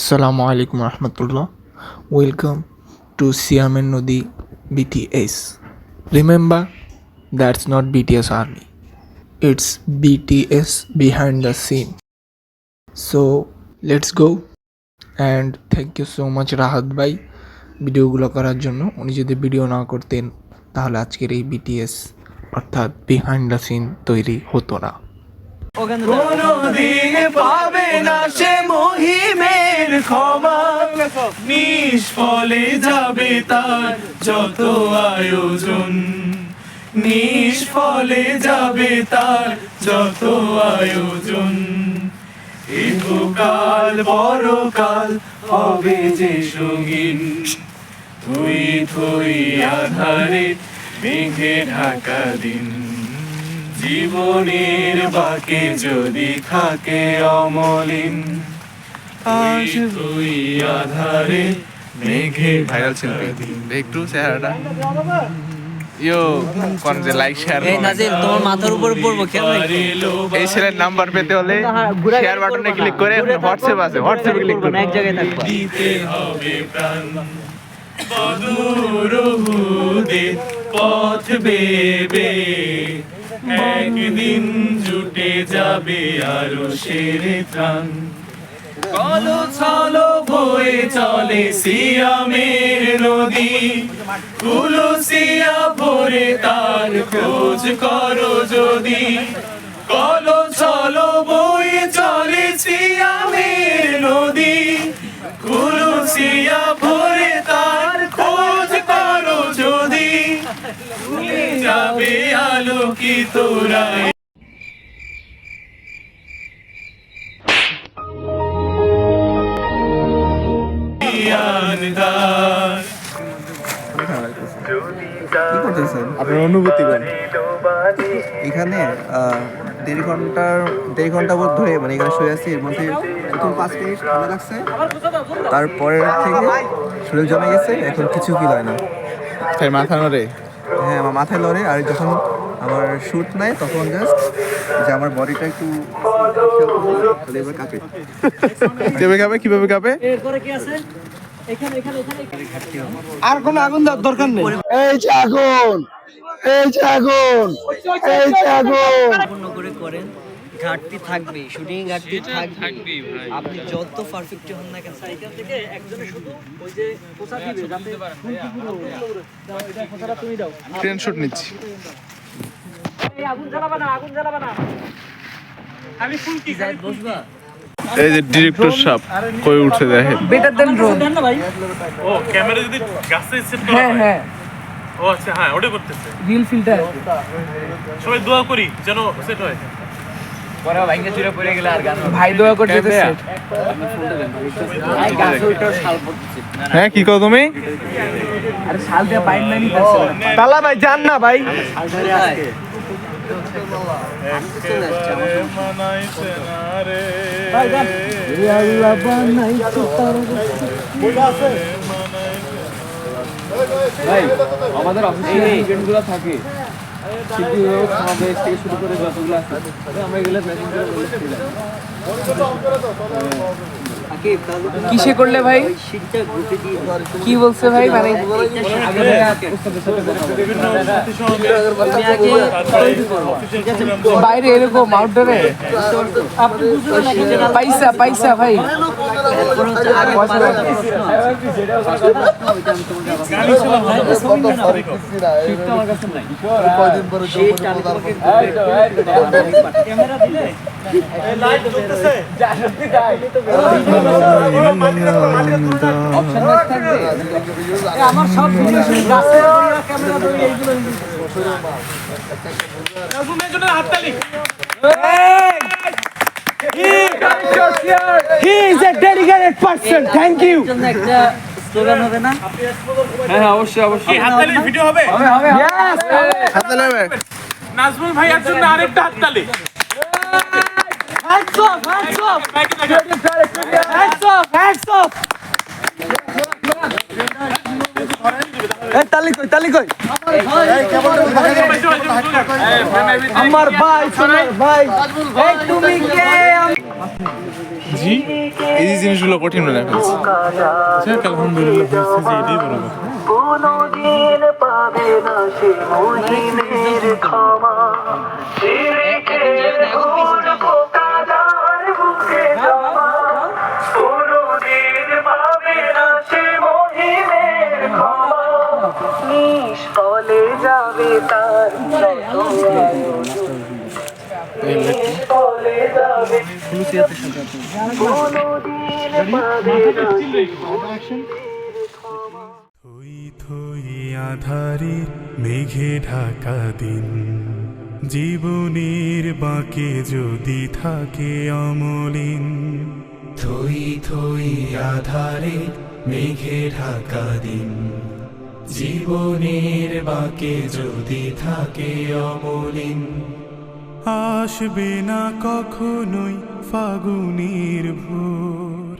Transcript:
সালামু আলাইকুম রহমতুল্লাহ। Welcome to সিয়ামেন নদী BTS remember that's not BTS army it's BTS behind the scene so let's go and thank you so much Rahat ভাই ভিডিওগুলো করার জন্য। উনি যদি ভিডিও না করতেন, তাহলে আজকের এই বিটিএস অর্থাৎ বিহাইন্ড দ্য সিন তৈরি হতো না। কোনদিন পাবে না সে মহিমের ক্ষমা। নিষ্ফলে যাবে তার যত আয়োজন। নিষ্ফলে যাবে তার যত আয়োজন। ইহকাল বড়কাল হবে যে সঙ্গীন। থুই থুই আধারে মেঘে ঢাকা দিন। জীবনের বাকে যদি থাকে অমলিন আজ তুই আধারে মেঘে ভাইরাল শিল্পী একটু চেহারাটা। ইয়ো কোন যে লাইক শেয়ার এই নাজিল তোমার মাথার উপর পড়ব খেয়াল রাখো। এই ছেলের নাম্বার পেতে হলে শেয়ার বাটনে ক্লিক করে হোয়াটসঅ্যাপ আছে হোয়াটসঅ্যাপে ক্লিক করুন এক জায়গায় থাকবা। দিতে হবে প্রাণ। বদুরহুদে পথ বেবে একদিন জুটে যাবে আরও সেরে ত্রাণ। কলো ছলো বয়ে চলে সিয়ামের নদী। কুলো সিয়া ভরে তার খোঁজ করো যদি। কলো ছলো কি করতেছেন আপনার অনুভূতি এখানে আহ, দেড় ঘণ্টার দেড় ঘণ্টা বোধ ধরে মানে এখানে শুয়ে আছি। এর মধ্যে প্রথম পাঁচ মিনিট ঠান্ডা লাগছে। তারপরের থেকে শরীর জমে গেছে এখন কিছু ফিল হয় না। মাথা নড়ে? হ্যাঁ আমার মাথায় লড়ে আর যখন আমার শ্যুট নাই তখন জাস্ট যে আমার বডিটা একটু তাহলে এবার কাঁপে কীভাবে খাবে? এরপরে কি আছে? এখানে এখানে এখানে আর কোনো আগুন দেওয়ার দরকার নেই। এই যে আগুন এই যে আগুন এই যে আগুন। করে করেন ঘাটতি থাকবে শুটিং ঘাটতি থাকবে। আপনি যত পারফেক্ট হন না কেন সাইকেল থেকে একজনে শুধু ওই যে দিবে যাতে এটা পোষাটা তুমি দাও। ট্রেন শুট নিচ্ছি। এই আগুন জ্বালাবা না আগুন জ্বালাবা না। আমি ফুলকি যাই বসবা? এই যে ডিরেক্টর সাহেব কই উঠছে দেখেন বেটার দেন ড্রোন দেন না ভাই। ও ক্যামেরা যদি গাছে সেট করা হ্যাঁ হ্যাঁ। ও আচ্ছা হ্যাঁ ওটা করতেছে। রিল ফিল্টার সবাই দোয়া করি যেন সেট হয়। ভাই দোয়া করতে হ্যাঁ কি কও তুমি? আরে শাল দিয়ে বাইন না নিতেছে তালা ভাই যান না ভাই। ভাই আমাদের অফিসিয়াল ইভেন্টগুলো থাকে। শুরু করে আমরা এগুলো করে বলেছিলাম কিসে করলে ভাই? কি বলছে ভাই? মানে বাইরে এরকম আউটডোরে পয়সা পয়সা ভাই। এরপর হচ্ছে আগে পাঁচ আমার সব ইউ স্লোগান হবে না হ্যাঁ অবশ্যই অবশ্যই হাততালি ভিডিও হবে হবে নাজমুল ভাইয়ার জন্য আরেকটা হাততালি অফ হ্যাটস অফ এই তালি কই তালি কই? আমার ভাই ভাই। তুমি কে? জি এই যে জিনিসগুলো কঠিন মনে ফেলছে যাক আলহামদুলিল্লাহ হয়েছে যে এটাই বড় কথা কোনদিন পাবে না সে মহিনের ক্ষমা। আধারে মেঘে ঢাকা দিন। জীবনের বাঁকে যদি থাকে অমলিন। থই থই আধারে মেঘে ঢাকা দিন। জীবনের বাকে যদি থাকে অমলিন। আসবে না কখনোই ফাগুনের ভোর।